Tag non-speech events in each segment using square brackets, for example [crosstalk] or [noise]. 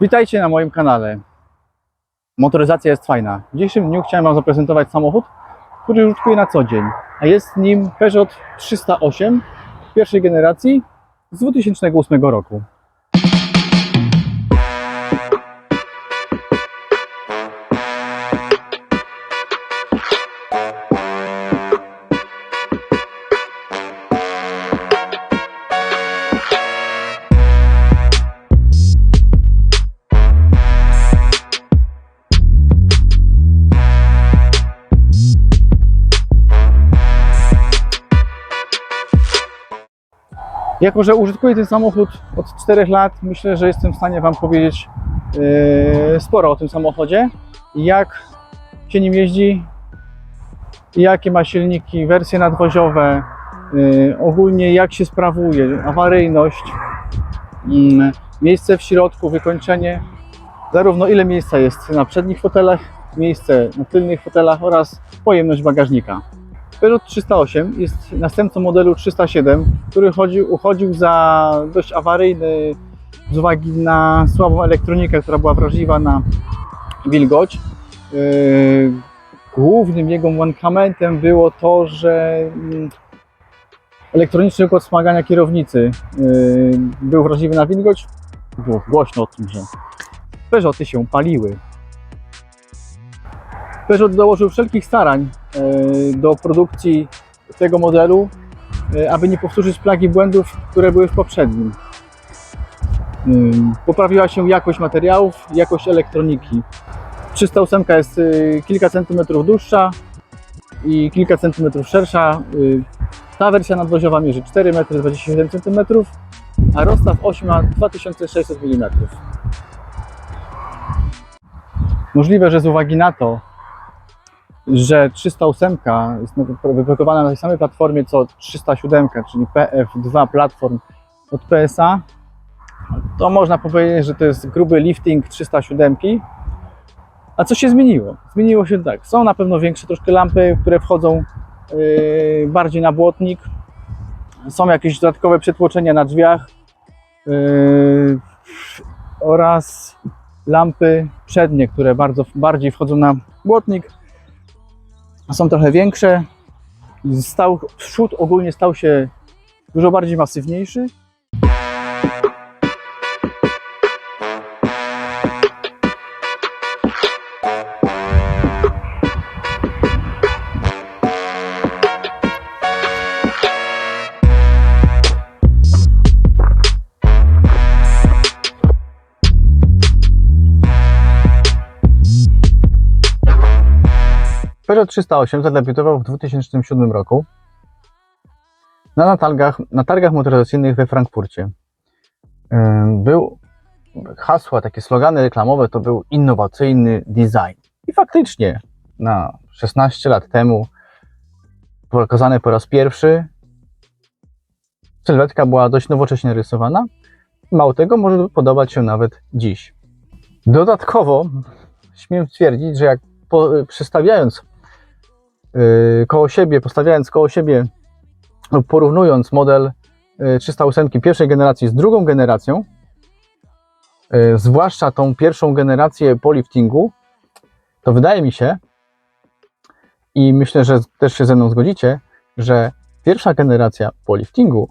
Witajcie na moim kanale. Motoryzacja jest fajna. W dzisiejszym dniu chciałem Wam zaprezentować samochód, który użytkuję na co dzień. A jest nim Peugeot 308 pierwszej generacji z 2008 roku. Jako, że użytkuję ten samochód od 4 lat, myślę, że jestem w stanie Wam powiedzieć yy, sporo o tym samochodzie. Jak się nim jeździ, jakie ma silniki, wersje nadwoziowe, yy, ogólnie jak się sprawuje, awaryjność, yy, miejsce w środku, wykończenie, zarówno ile miejsca jest na przednich fotelach, miejsce na tylnych fotelach oraz pojemność bagażnika. Peugeot 308 jest następcą modelu 307, który chodzi, uchodził za dość awaryjny z uwagi na słabą elektronikę, która była wrażliwa na wilgoć. Yy, Głównym jego mankamentem było to, że mm, elektroniczny układ wspomagania kierownicy yy, był wrażliwy na wilgoć. Było głośno o tym, że Peugeoty się paliły. Peugeot dołożył wszelkich starań do produkcji tego modelu, e, aby nie powtórzyć plagi błędów, które były w poprzednim. Poprawiła się jakość materiałów, jakość elektroniki. 308 jest y, kilka centymetrów dłuższa i kilka centymetrów szersza. Y, Ta wersja nadwoziowa mierzy 4,27 m, a rozstaw osi ma 2600 mm. Możliwe, że z uwagi na to, że 308 jest na- wyprodukowana na tej samej platformie co 307, czyli PF2 platform od PSA, to można powiedzieć, że to jest gruby lifting 307. A co się zmieniło? Zmieniło się tak. Są na pewno większe troszkę lampy, które wchodzą yy, bardziej na błotnik. Są jakieś dodatkowe przetłoczenia na drzwiach yy, oraz lampy przednie, które bardzo bardziej wchodzą na błotnik są trochę większe. Stał, przód ogólnie stał się dużo bardziej masywniejszy. Peugeot 308 zadebiutował w 2007 roku na targach, na targach motoryzacyjnych we Frankfurcie. Ym, Był hasła, takie slogany reklamowe to był innowacyjny design. I faktycznie na 16 lat temu pokazany po raz pierwszy sylwetka była dość nowocześnie rysowana. Mało tego, może podobać się nawet dziś. Dodatkowo śmiem stwierdzić, że jak po, koło siebie, postawiając koło siebie porównując model yy, 308 pierwszej generacji z drugą generacją, yy, zwłaszcza tą pierwszą generację po liftingu, to wydaje mi się i myślę, że też się ze mną zgodzicie, że pierwsza generacja po liftingu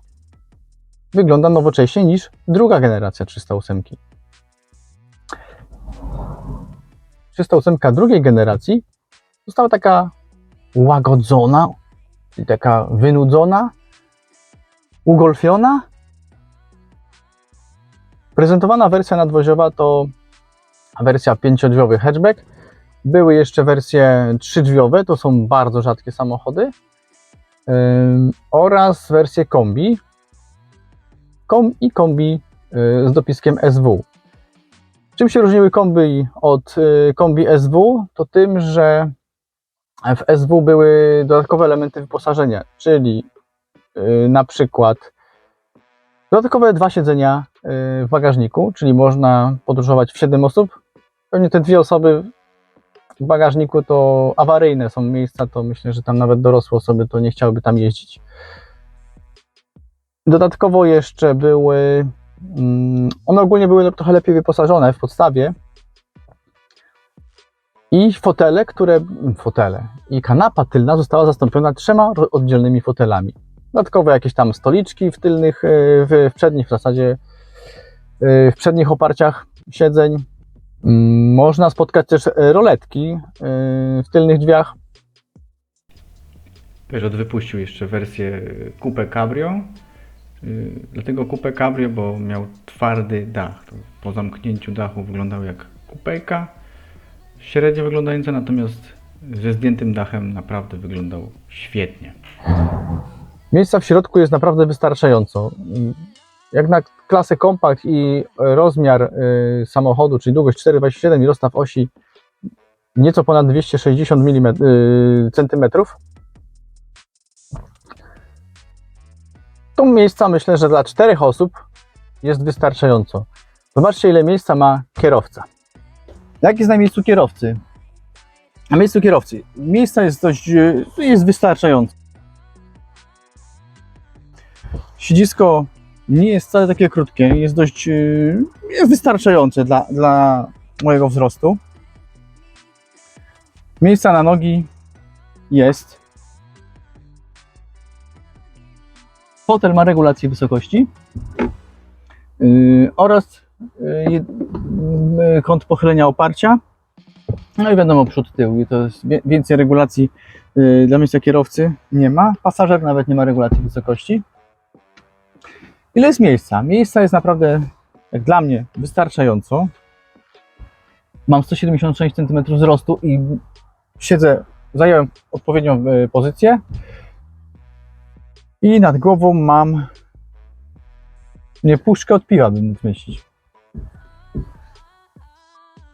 wygląda nowocześniej niż druga generacja 308. 308 drugiej generacji została taka łagodzona, taka wynudzona, ugolfiona. Prezentowana wersja nadwoziowa to wersja pięciodrzwiowy hatchback. Były jeszcze wersje trzydrzwiowe, to są bardzo rzadkie samochody. Ym, oraz wersje kombi. Kom i kombi y, z dopiskiem SW. Czym się różniły kombi od y, kombi SW? To tym, że w SW były dodatkowe elementy wyposażenia, czyli y, na przykład dodatkowe dwa siedzenia y, w bagażniku, czyli można podróżować w 7 osób. Pewnie te dwie osoby w bagażniku to awaryjne są miejsca, to myślę, że tam nawet dorosłe osoby to nie chciałyby tam jeździć. Dodatkowo jeszcze były Mm, One ogólnie były trochę lepiej wyposażone w podstawie. I fotele, które. Fotele. I kanapa tylna została zastąpiona trzema oddzielnymi fotelami. Dodatkowo jakieś tam stoliczki w tylnych, e, w, przednich w zasadzie, e, w przednich oparciach siedzeń. Mm, Można spotkać też e, roletki w tylnych drzwiach. Peugeot wypuścił jeszcze wersję Coupe Cabrio. Dlatego Coupe Cabrio, bo miał twardy dach. Po zamknięciu dachu wyglądał jak kupejka. Średnio wyglądająca, natomiast ze zdjętym dachem naprawdę wyglądał świetnie. Miejsca w środku jest naprawdę wystarczająco. Jak na klasę kompakt i rozmiar y, samochodu, czyli długość 4,27 i rozstaw osi nieco ponad 260 mm, centymetrów, to miejsca myślę, że dla czterech osób jest wystarczająco. Zobaczcie, ile miejsca ma kierowca. Jak jest na miejscu kierowcy? Na miejscu kierowcy miejsca jest dość, e, jest wystarczająco. Siedzisko nie jest wcale takie krótkie, jest dość, e, jest wystarczające dla, dla mojego wzrostu. Miejsca na nogi jest. Fotel ma regulację wysokości yy, oraz kąt pochylenia oparcia. No i wiadomo, przód, tył. I to jest więcej regulacji yy, dla miejsca kierowcy nie ma. Pasażer nawet nie ma regulacji wysokości. Ile jest miejsca? Miejsca jest naprawdę, jak dla mnie, wystarczająco. Mam 176 cm wzrostu i siedzę, zająłem odpowiednią yy, pozycję. I nad głową mam nie puszkę od piwa, bym mógł.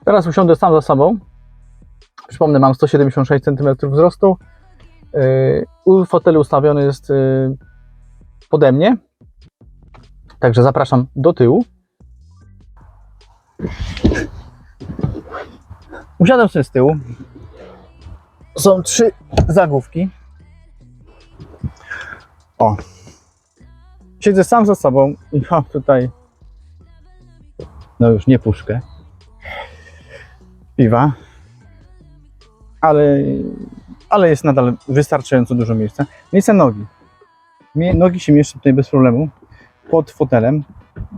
Teraz usiądę sam za sobą. Przypomnę, mam 176 cm wzrostu. Yy, U fotelu ustawiony jest yy, pode mnie. Także zapraszam do tyłu. Usiadam sobie z tyłu. Są trzy zagłówki. O. Siedzę sam za sobą i mam tutaj, no już nie puszkę, piwa, ale, ale jest nadal wystarczająco dużo miejsca. Miejsce nogi. Nogi się mieszczą tutaj bez problemu pod fotelem.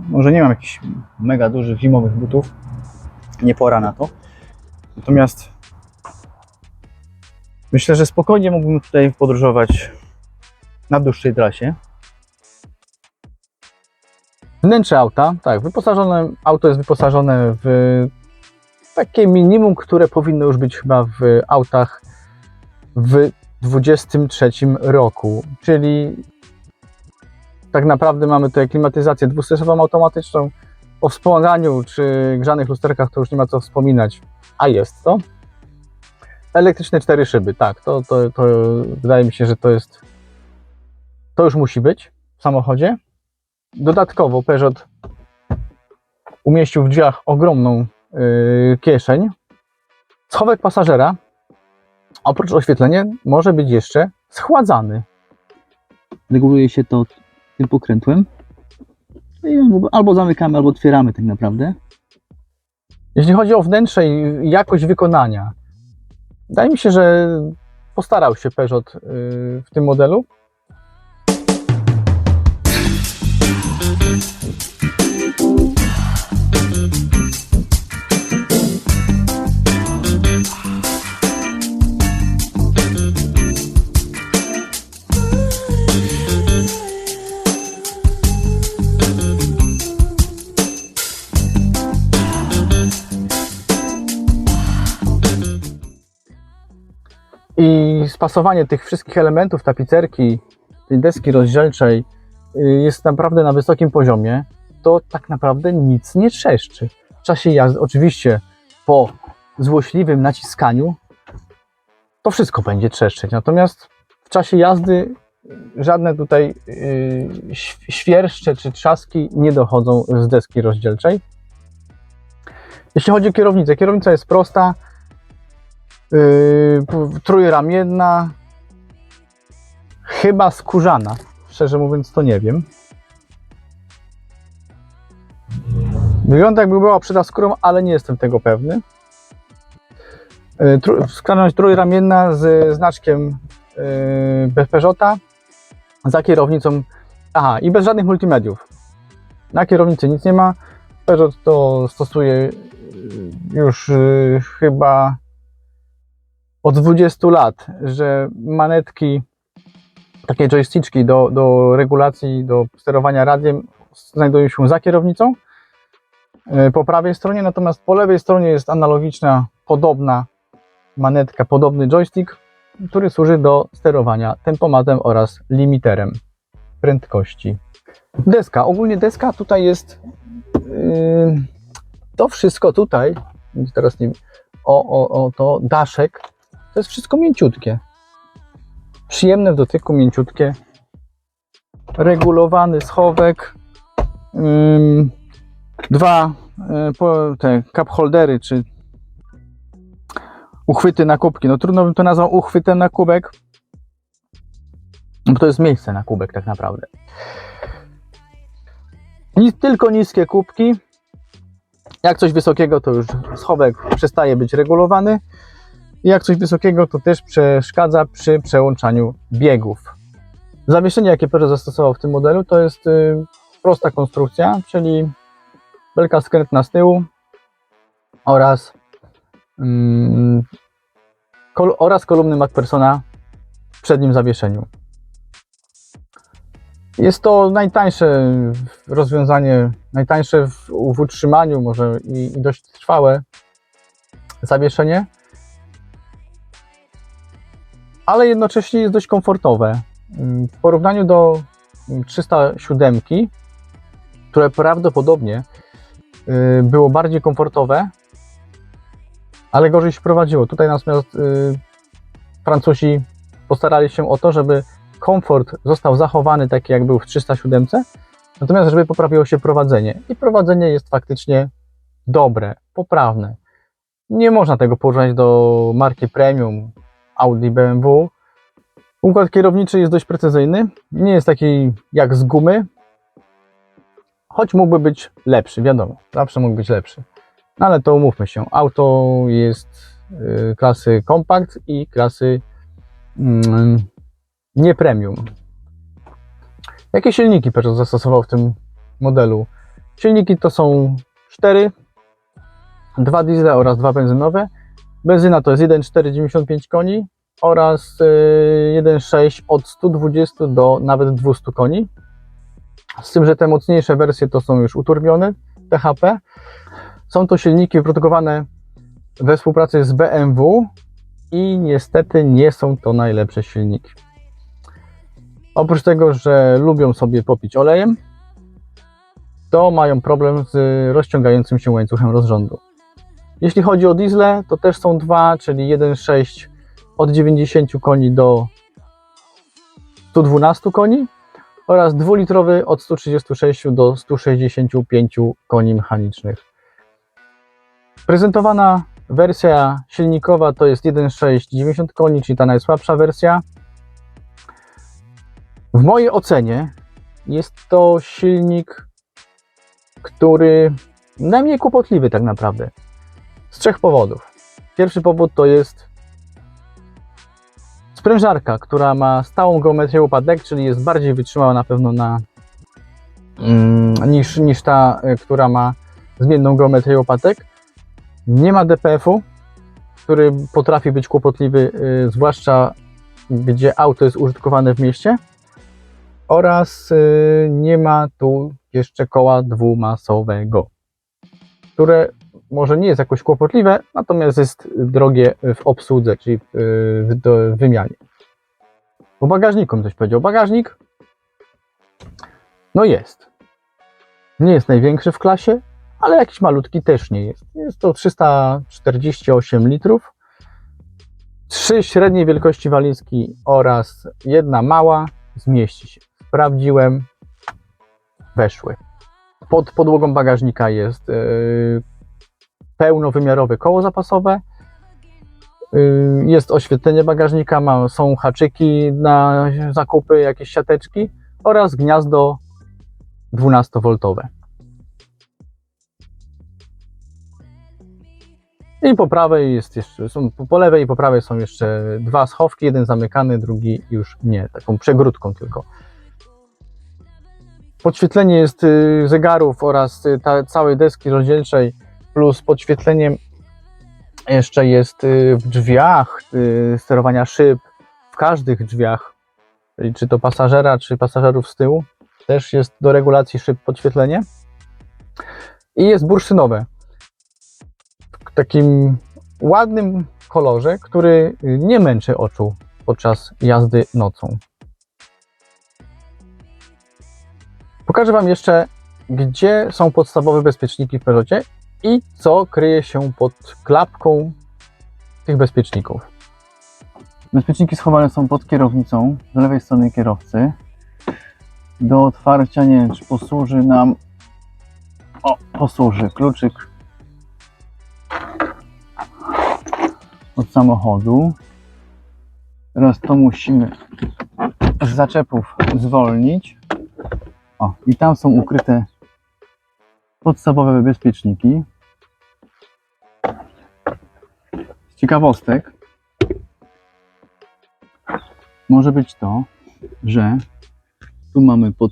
Może nie mam jakichś mega dużych zimowych butów, nie pora na to. Natomiast myślę, że spokojnie mógłbym tutaj podróżować na dłuższej trasie. Wnętrze auta, tak, wyposażone, auto jest wyposażone w takie minimum, które powinno już być chyba w autach w 23 roku, czyli tak naprawdę mamy tutaj klimatyzację dwustresową automatyczną, o wspomaganiu czy grzanych lusterkach to już nie ma co wspominać, a jest to. Elektryczne cztery szyby, tak, to, to, to wydaje mi się, że to jest to już musi być w samochodzie. Dodatkowo Peugeot umieścił w drzwiach ogromną kieszeń. Schowek pasażera, oprócz oświetlenia, może być jeszcze schładzany. Reguluje się to tym pokrętłem. I albo, zamykamy, albo otwieramy tak naprawdę. Jeśli chodzi o wnętrze i jakość wykonania, wydaje mi się, że postarał się Peugeot yy, w tym modelu. Spasowanie tych wszystkich elementów tapicerki, tej deski rozdzielczej y, jest naprawdę na wysokim poziomie. To tak naprawdę nic nie trzeszczy. W czasie jazdy, oczywiście po złośliwym naciskaniu, to wszystko będzie trzeszczeć. Natomiast w czasie jazdy żadne tutaj y, ś- świerszcze czy trzaski nie dochodzą z deski rozdzielczej. Jeśli chodzi o kierownicę, kierownica jest prosta, Yy, trójramienna, chyba skórzana. Szczerze mówiąc, to nie wiem. Wygląda jakby była przyda skórą, ale nie jestem tego pewny. Yy, tru- trójramienna z znaczkiem yy, bez za kierownicą, aha, i bez żadnych multimediów. Na kierownicy nic nie ma. Peugeot to stosuje yy, już chyba od 20 lat, że manetki, takie joysticzki do, do regulacji, do sterowania radiem znajdują się za kierownicą yy, po prawej stronie, natomiast po lewej stronie jest analogiczna, podobna manetka, podobny joystick, który służy do sterowania tempomatem oraz limiterem prędkości. Deska, ogólnie deska tutaj jest yy, to wszystko tutaj, teraz nie o, o, o to, daszek, to jest wszystko mięciutkie. Przyjemne w dotyku, mięciutkie. Regulowany schowek. Dwa y, te cup holdery, czy uchwyty na kubki. No trudno bym to nazwał uchwytem na kubek, bo to jest miejsce na kubek tak naprawdę. Ni- tylko niskie kubki. Jak coś wysokiego, to już schowek przestaje być regulowany. I jak coś wysokiego, to też przeszkadza przy przełączaniu biegów. Zawieszenie, jakie Peugeot zastosował w tym modelu, to jest y, prosta konstrukcja, czyli belka skrętna z tyłu oraz, mm, kol- oraz kolumny MacPhersona w przednim zawieszeniu. Jest to najtańsze rozwiązanie, najtańsze w, w utrzymaniu, może i, i dość trwałe zawieszenie, ale jednocześnie jest dość komfortowe. Mm, W porównaniu do mm, 307, które prawdopodobnie y, było bardziej komfortowe, ale gorzej się prowadziło. Tutaj natomiast y, Francuzi postarali się o to, żeby komfort został zachowany taki, jak był w 307, natomiast żeby poprawiło się prowadzenie. I prowadzenie jest faktycznie dobre, poprawne. Nie można tego porównać do marki premium Audi, BMW. Układ kierowniczy jest dość precyzyjny, nie jest taki jak z gumy, choć mógłby być lepszy, wiadomo, zawsze mógł być lepszy. No ale to umówmy się, auto jest y, klasy kompakt i klasy mm, nie premium. Jakie silniki Peugeot zastosował w tym modelu? Silniki to są cztery, dwa diesle oraz dwa benzynowe. Benzyna to jest 1,495 koni oraz y, 1,6 od 120 do nawet 200 koni. Z tym, że te mocniejsze wersje to są już uturbione THP. Są to silniki wyprodukowane we współpracy z BMW i niestety nie są to najlepsze silniki. Oprócz tego, że lubią sobie popić olejem, to mają problem z rozciągającym się łańcuchem rozrządu. Jeśli chodzi o diesle, to też są dwa, czyli 1,6 od 90 koni do 112 koni oraz dwulitrowy od 136 do 165 koni mechanicznych. Prezentowana wersja silnikowa to jest 1,6 90 koni, czyli ta najsłabsza wersja. W mojej ocenie jest to silnik, który najmniej kłopotliwy tak naprawdę. Z trzech powodów. Pierwszy powód to jest sprężarka, która ma stałą geometrię łopatek, czyli jest bardziej wytrzymała na pewno na, mm, niż, niż ta, y, która ma zmienną geometrię łopatek. Nie ma DPF-u, który potrafi być kłopotliwy, y, zwłaszcza gdzie auto jest użytkowane w mieście. Oraz y, nie ma tu jeszcze koła dwumasowego, które może nie jest jakoś kłopotliwe, natomiast jest drogie w obsłudze, czyli w, wymianie. O bagażniku coś powiedział. Bagażnik no jest. Nie jest największy w klasie, ale jakiś malutki też nie jest. Jest to 348 litrów. Trzy średniej wielkości walizki oraz jedna mała zmieści się. Sprawdziłem, weszły. Pod podłogą bagażnika jest yy, pełnowymiarowe koło zapasowe. Yy, Jest oświetlenie bagażnika, są haczyki na zakupy, jakieś siateczki oraz gniazdo 12V. I po prawej jest jeszcze, są, po lewej i po prawej są jeszcze dwa schowki, jeden zamykany, drugi już nie, taką przegródką tylko. Podświetlenie jest y, zegarów oraz y, ta, całej deski rozdzielczej, plus podświetlenie jeszcze jest y, w drzwiach, y, sterowania szyb, w każdych drzwiach, czy to pasażera, czy pasażerów z tyłu, też jest do regulacji szyb podświetlenie. I jest bursztynowe w takim ładnym kolorze, który nie męczy oczu podczas jazdy nocą. Pokażę Wam jeszcze, gdzie są podstawowe bezpieczniki w Peugeotie i co kryje się pod klapką tych bezpieczników. Bezpieczniki schowane są pod kierownicą, z lewej strony kierowcy. Do otwarcia, nie wiem, czy posłuży nam. O, posłuży kluczyk od samochodu. Teraz to musimy z zaczepów zwolnić. O, i tam są ukryte podstawowe bezpieczniki. Z ciekawostek może być to, że tu mamy pod,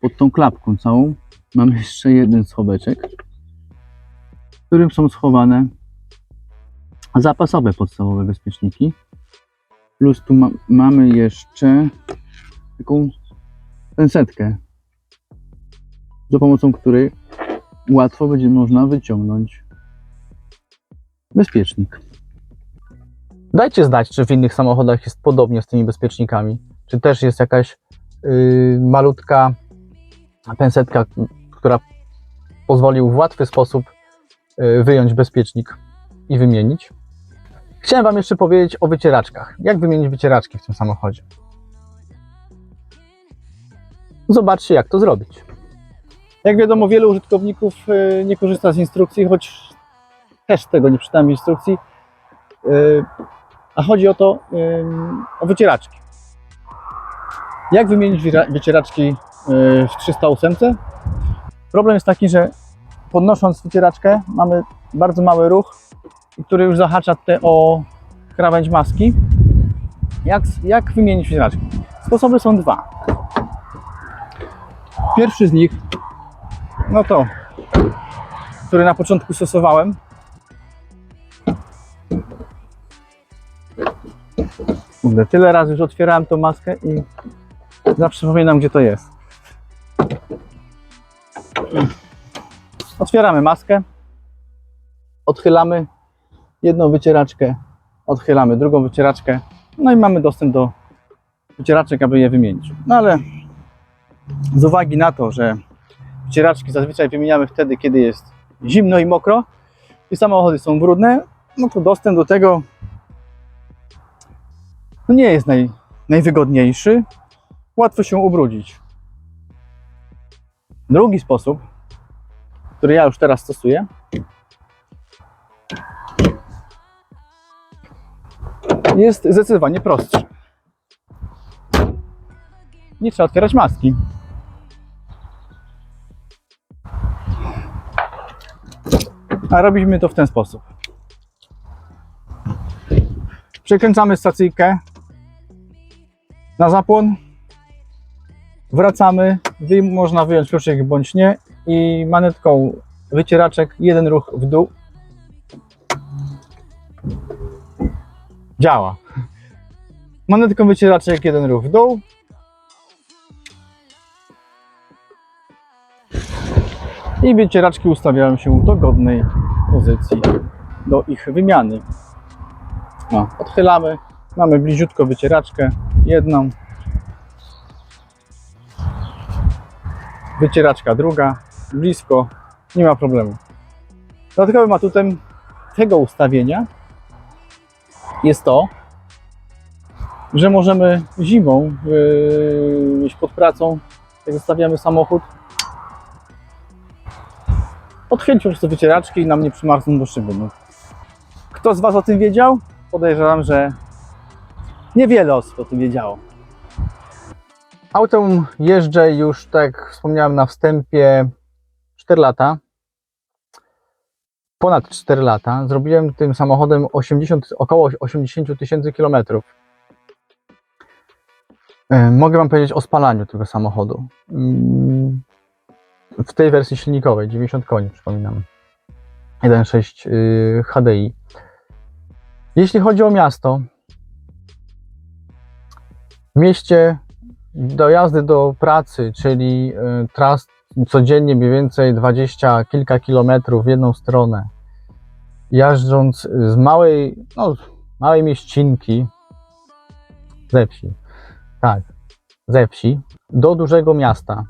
pod tą klapką całą mamy jeszcze jeden schoweczek, w którym są schowane zapasowe podstawowe bezpieczniki. Plus tu ma, mamy jeszcze taką pensetkę, za pomocą której łatwo będzie można wyciągnąć bezpiecznik. Dajcie znać, czy w innych samochodach jest podobnie z tymi bezpiecznikami. Czy też jest jakaś yy, malutka pensetka, która pozwoli w łatwy sposób yy, wyjąć bezpiecznik i wymienić. Chciałem Wam jeszcze powiedzieć o wycieraczkach. Jak wymienić wycieraczki w tym samochodzie? Zobaczcie, jak to zrobić. Jak wiadomo, wielu użytkowników yy, nie korzysta z instrukcji, choć też tego nie czytałem instrukcji. A chodzi o to, o wycieraczki. Jak wymienić wycieraczki yy, w 308? Problem jest taki, że podnosząc wycieraczkę mamy bardzo mały ruch, który już zahacza te o krawędź maski. Jak, jak wymienić wycieraczki? Sposoby są dwa. Pierwszy z nich, no to, który na początku stosowałem, Kurde, tyle razy już otwierałem tą maskę i zawsze przypominam, gdzie to jest. Otwieramy maskę, odchylamy jedną wycieraczkę, odchylamy drugą wycieraczkę, no i mamy dostęp do wycieraczek, aby je wymienić. No ale z uwagi na to, że wycieraczki zazwyczaj wymieniamy wtedy, kiedy jest zimno i mokro i samochody są brudne, no to dostęp do tego no nie jest naj, najwygodniejszy. Łatwo się ubrudzić. Drugi sposób, który ja już teraz stosuję, jest zdecydowanie prostszy. Nie trzeba otwierać maski. A robimy to w ten sposób. Przekręcamy stacyjkę na zapłon. Wracamy. Można wyjąć kluczyk bądź nie. I manetką wycieraczek jeden ruch w dół. Działa. Manetką wycieraczek jeden ruch w dół. I wycieraczki ustawiają się w dogodnej pozycji do ich wymiany. No, odchylamy. Mamy bliziutko wycieraczkę. Jedną. Wycieraczka druga. Blisko. Nie ma problemu. Dodatkowym atutem tego ustawienia jest to, że możemy zimą yy, pod pracą, jak zostawiamy samochód, odchylić po prostu wycieraczki i nam nie przymarzną do szyby. No. Kto z Was o tym wiedział? Podejrzewam, że niewiele osób o tym wiedziało. Autem jeżdżę już, tak wspomniałem na wstępie, 4 lata. ponad 4 lata. Zrobiłem tym samochodem 80, około 80 tysięcy kilometrów. Mogę Wam powiedzieć o spalaniu tego samochodu. Mm, W tej wersji silnikowej, 90 koni, przypominam. 1.6 y, HDI. Jeśli chodzi o miasto, w mieście dojazdy do pracy, czyli y, tras codziennie mniej więcej 20 kilka kilometrów w jedną stronę, jeżdżąc z małej, no, małej mieścinki, ze wsi, tak, ze wsi, do dużego miasta.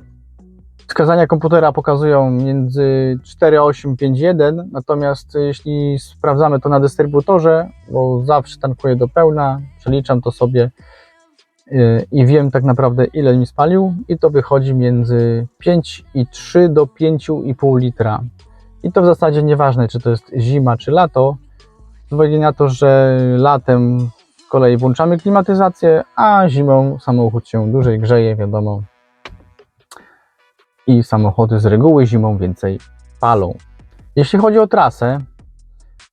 Wskazania komputera pokazują między 4,851, natomiast jeśli sprawdzamy to na dystrybutorze, bo zawsze tankuję do pełna, przeliczam to sobie i wiem tak naprawdę ile mi spalił i to wychodzi między 5,3 do 5,5 litra. I to w zasadzie nieważne, czy to jest zima, czy lato, z uwagi na to, że latem z kolei włączamy klimatyzację, a zimą samochód się dłużej grzeje, wiadomo. I samochody z reguły zimą więcej palą. Jeśli chodzi o trasę,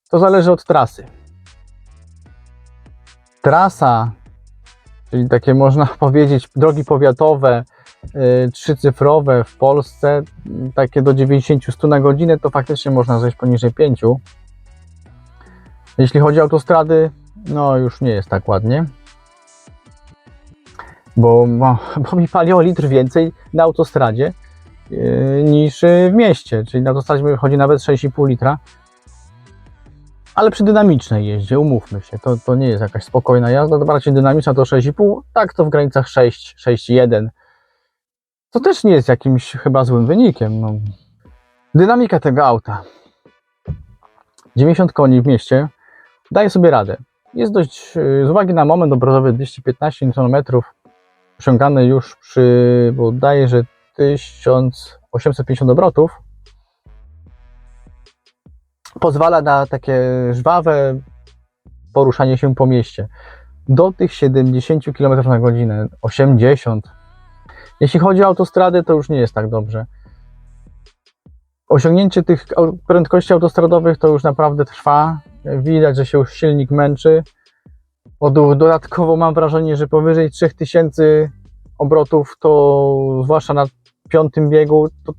to zależy od trasy. Trasa, czyli takie można [laughs] powiedzieć drogi powiatowe, y, trzycyfrowe w Polsce, takie do 90-100 na godzinę, to faktycznie można zejść poniżej 5. Jeśli chodzi o autostrady, no już nie jest tak ładnie. Bo, bo, [laughs] bo mi pali o litr więcej na autostradzie yy, niż w mieście. Czyli na autostradzie mi nawet 6,5 litra. Ale przy dynamicznej jeździe, umówmy się, to, to nie jest jakaś spokojna jazda, to bardziej dynamiczna to 6,5, tak to w granicach 6, 6,1. To też nie jest jakimś chyba złym wynikiem. No. Dynamika tego auta. 90 koni w mieście daje sobie radę. Jest dość, yy, z uwagi na moment obrotowy 215 Nm, osiągany już przy, bo daje, że 1850 obrotów, pozwala na takie żwawe poruszanie się po mieście. Do tych 70 km na godzinę, 80. Jeśli chodzi o autostrady, to już nie jest tak dobrze. Osiągnięcie tych prędkości autostradowych to już naprawdę trwa. Widać, że się już silnik męczy. Dodatkowo mam wrażenie, że powyżej 3000 obrotów, to zwłaszcza na piątym biegu, to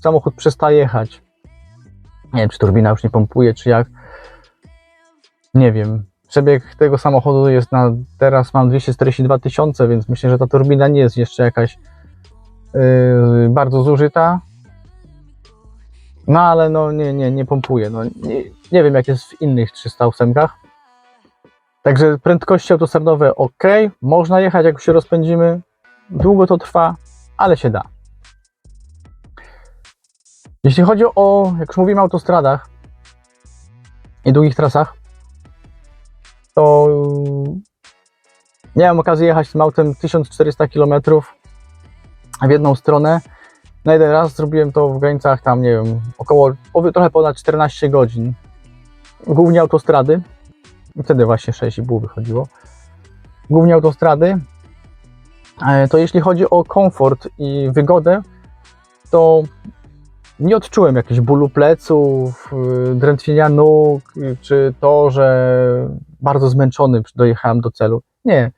samochód przestaje jechać. Nie wiem, czy turbina już nie pompuje, czy jak. Nie wiem. Przebieg tego samochodu jest na. Teraz mam 242 tysiące, więc myślę, że ta turbina nie jest jeszcze jakaś yy, bardzo zużyta. No ale no nie, nie, nie pompuje. No, nie, nie wiem, jak jest w innych 308. Także prędkości autostradowe ok, można jechać, jak się rozpędzimy. Długo to trwa, ale się da. Jeśli chodzi o, jak już mówimy autostradach i długich trasach, to miałem okazję jechać tym autem 1400 km w jedną stronę. Na jeden raz zrobiłem to w granicach tam, nie wiem, około, trochę ponad 14 godzin. Głównie autostrady. Wtedy właśnie 6,5 wychodziło. Głównie autostrady. E, To jeśli chodzi o komfort i wygodę, to nie odczułem jakiegoś bólu pleców, y, drętwienia nóg, y, czy to, że bardzo zmęczony dojechałem do celu. Nie.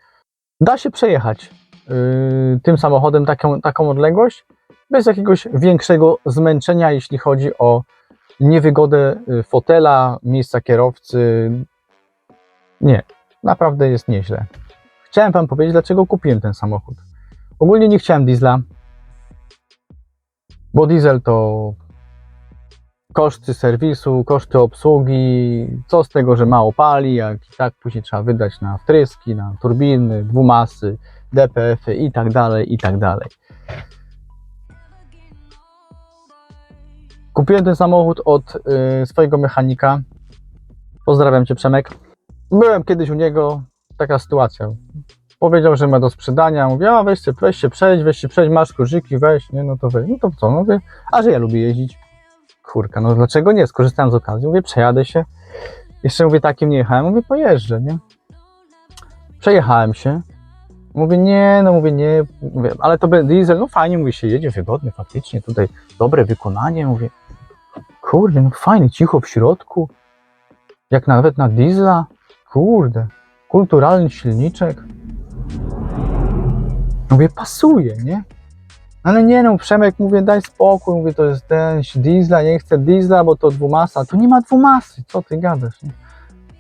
Da się przejechać y, tym samochodem taką, taką odległość bez jakiegoś większego zmęczenia, jeśli chodzi o niewygodę fotela, miejsca kierowcy. Nie, naprawdę jest nieźle. Chciałem Wam powiedzieć, dlaczego kupiłem ten samochód. Ogólnie nie chciałem diesla, bo diesel to koszty serwisu, koszty obsługi, co z tego, że mało pali, jak i tak później trzeba wydać na wtryski, na turbiny, dwumasy, DPF-y i tak dalej, i tak dalej. Kupiłem ten samochód od y, swojego mechanika. Pozdrawiam Cię Przemek. Byłem kiedyś u niego, taka sytuacja. Powiedział, że ma do sprzedania. Mówię, a weź się, weź się przejdź, weź się przejdź, masz kluczyki, weź, nie, no to weź. No to co, no mówię, a że ja lubię jeździć. Kurka, no dlaczego nie? Skorzystałem z okazji, mówię, przejadę się. Jeszcze mówię, takim nie jechałem, mówię, pojeżdżę, nie? Przejechałem się. Mówię, nie, no mówię, nie, mówię, ale to diesel, no fajnie, mówi się, jedzie wygodny, faktycznie, tutaj dobre wykonanie, mówię, Kurde, no fajnie, cicho w środku. Jak nawet na diesla. Kurde, kulturalny silniczek. Mówię, pasuje, nie? Ale nie no, Przemek, mówię, daj spokój, mówię, to jest ten diesla, nie chcę diesla, bo to dwumasa. Tu nie ma dwumasy, co ty gadasz, nie?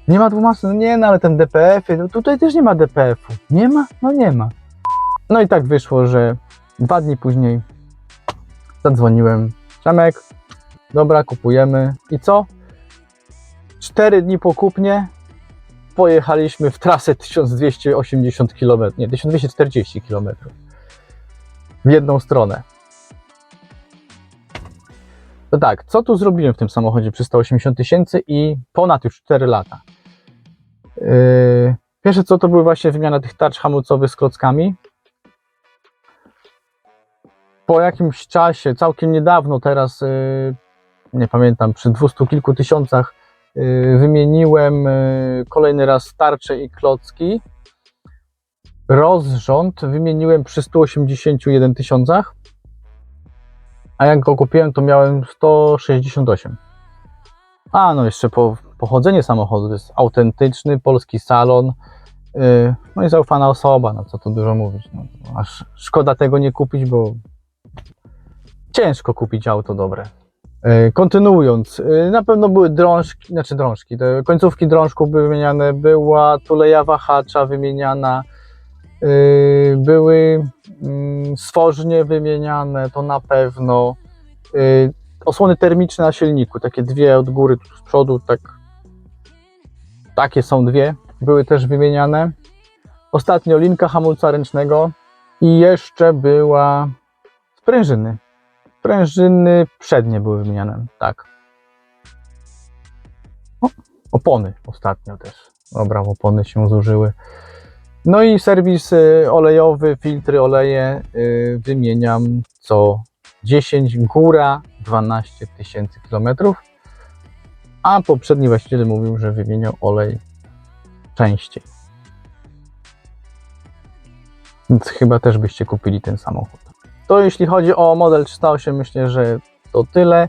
Nie ma dwumasy, no nie, no ale ten DPF, no tutaj też nie ma DPF-u. Nie ma? No nie ma. No i tak wyszło, że dwa dni później zadzwoniłem. Przemek, dobra, kupujemy. I co? Cztery dni po kupnie pojechaliśmy w trasę 1280 km, nie, 1240 km w jedną stronę. To tak, co tu zrobiłem w tym samochodzie przez 180 tysięcy i ponad już 4 lata? Yy, pierwsze co to były właśnie wymiana tych tarcz hamulcowych z klockami. Po jakimś czasie, całkiem niedawno teraz, yy, nie pamiętam, przy 200 kilku tysiącach wymieniłem yy, kolejny raz tarcze i klocki. Rozrząd wymieniłem przy 181 tysiącach, a jak go kupiłem, to miałem 168. A no jeszcze po, pochodzenie samochodu to jest autentyczny polski salon. Yy, no i zaufana osoba, no co tu dużo mówić. No, aż szkoda tego nie kupić, bo ciężko kupić auto dobre. Yy, Kontynuując, yy, na pewno były drążki, znaczy drążki, te końcówki drążków były wymieniane, była tuleja wahacza wymieniana, yy, były mm, stworznie wymieniane, to na pewno. Osłony termiczne na silniku, takie dwie od góry tu z przodu, tak. Takie są dwie, były też wymieniane. Ostatnio linka hamulca ręcznego i jeszcze była sprężyny. Sprężyny przednie były wymieniane, tak. O, opony ostatnio też. Dobra, opony się zużyły. No i serwis y, olejowy, filtry, oleje y, wymieniam co 10, góra 12 tysięcy kilometrów. A poprzedni właściciel mówił, że wymieniał olej częściej. Więc chyba też byście kupili ten samochód. To jeśli chodzi o model 308, myślę, że to tyle.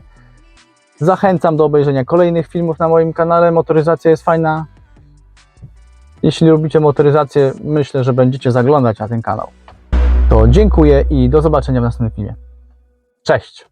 Zachęcam do obejrzenia kolejnych filmów na moim kanale. Motoryzacja jest fajna. Jeśli lubicie motoryzację, myślę, że będziecie zaglądać na ten kanał. To dziękuję i do zobaczenia w następnym filmie. Cześć!